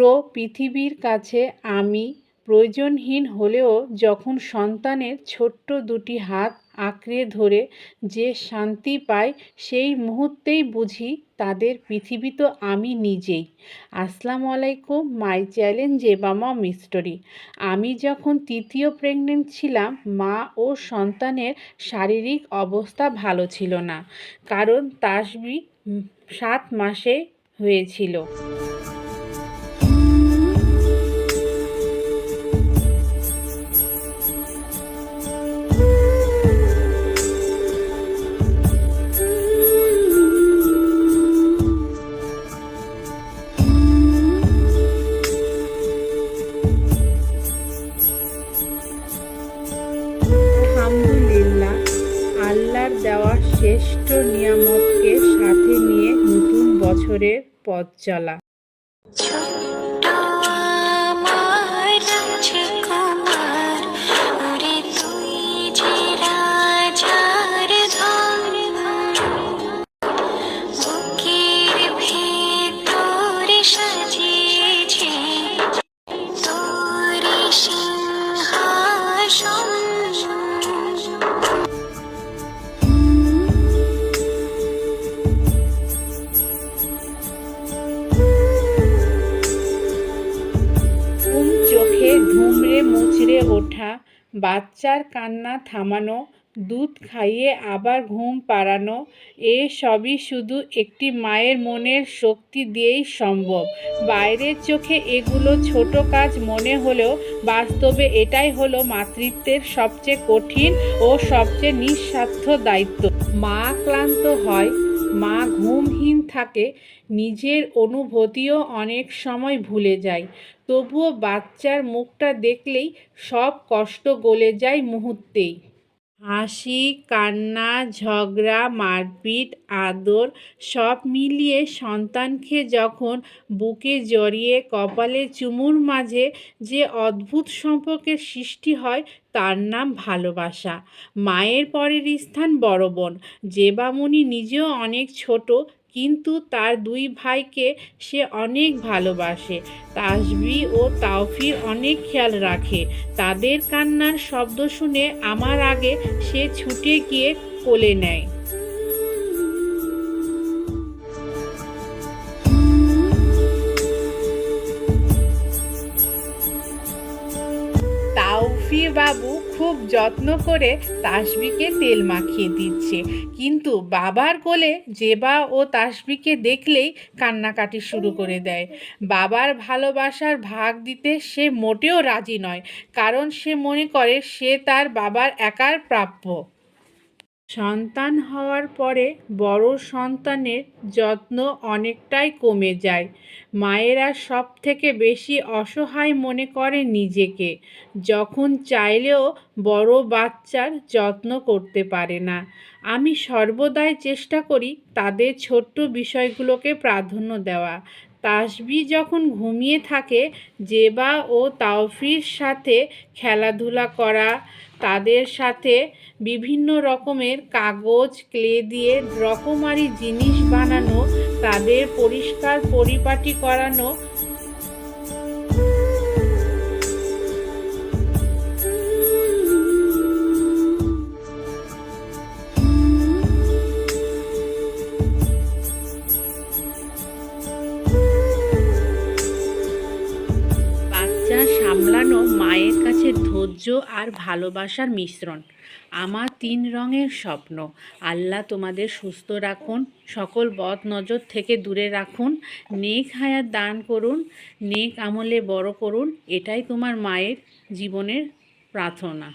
পুরো পৃথিবীর কাছে আমি প্রয়োজনহীন হলেও যখন সন্তানের ছোট্ট দুটি হাত আঁকড়ে ধরে যে শান্তি পাই, সেই মুহূর্তেই বুঝি তাদের পৃথিবী তো আমি নিজেই। আসসালামু আলাইকুম, মাই চ্যালেঞ্জে বা মা মিস্টরি। আমি যখন তৃতীয় প্রেগনেন্ট ছিলাম, মা ও সন্তানের শারীরিক অবস্থা ভালো ছিল না, কারণ তাসবি সাত মাসে হয়েছিল। আলহামদুলিল্লাহ আল্লাহর দেওয়া শ্রেষ্ঠ নিয়ামতকে সাথে নিয়ে নতুন বছরের পথ চলা। ওঠা, বাচ্চার কান্না থামানো, দুধ খাইয়ে আবার ঘুম পাড়ানো, এ সবই শুধু একটি মায়ের মনের শক্তি দিয়েই সম্ভব। বাইরের চোখে এগুলো ছোট কাজ মনে হলেও বাস্তবে এটাই হলো মাতৃত্বের সবচেয়ে কঠিন ও সবচেয়ে নিঃস্বার্থ দায়িত্ব। মা ক্লান্ত হয় মা ঘুমহীন থাকে, নিজের অনুভূতিও অনেক সময় ভুলে যায়। তবুও বাচ্চার মুখটা দেখলেই সব কষ্ট গলে যায় মুহূর্তেই। হাসি, কান্না, ঝগড়া, মারপিট, আদর সব মিলিয়ে সন্তানকে যখন বুকে জড়িয়ে কপালে চুমুর মাঝে যে অদ্ভুত সম্পর্কের সৃষ্টি হয়, তার নাম ভালোবাসা। মায়ের পরের স্থান বড় বোন। যে বামুনি নিজেও অনেক ছোট কিন্তু তার দুই ভাইকে সে অনেক ভালোবাসে। তাসবি ও তাওফির অনেক খেয়াল রাখে। তাদের কান্নার শব্দ শুনে আমার আগে সে ছুটে গিয়ে কোলে নেয়। খুব যত্ন করে তাসবিকে তেল মাখিয়ে দিচ্ছে। কিন্তু বাবার কোলে জেবা ও তাসবিকে দেখলেই কান্নাকাটি শুরু করে দেয়। বাবার ভালোবাসার ভাগ দিতে সে মোটেও রাজি নয়, কারণ সে মনে করে সে তার বাবার একার প্রাপ্য। সন্তান হওয়ার পরে বড় সন্তানের যত্ন অনেকটাই কমে যায়। মায়েরা সব থেকে বেশি অসহায় মনে করে নিজেকে, যখন চাইলেও বড় বাচ্চার যত্ন করতে পারে না। আমি সর্বদাই চেষ্টা করি তাদের ছোট্ট বিষয়গুলোকে প্রাধান্য দেওয়া তাসবি যখন ঘুমিয়ে থাকে জেবা ও তাওফির সাথে খেলাধুলা করা, তাদের সাথে বিভিন্ন রকমের কাগজ, ক্লে দিয়ে রকমারি জিনিস বানানো, তাদের পরিষ্কার পরিপাটি করানো সামলানো মায়ের কাছে ধৈর্য আর ভালোবাসার মিশ্রণ। আমার তিন রঙের স্বপ্ন। আল্লাহ তোমাদের সুস্থ রাখুন, সকল বদ নজর থেকে দূরে রাখুন, নেক হায়াত দান করুন, নেক আমলে বড় করুন, এটাই তোমার মায়ের জীবনের প্রার্থনা।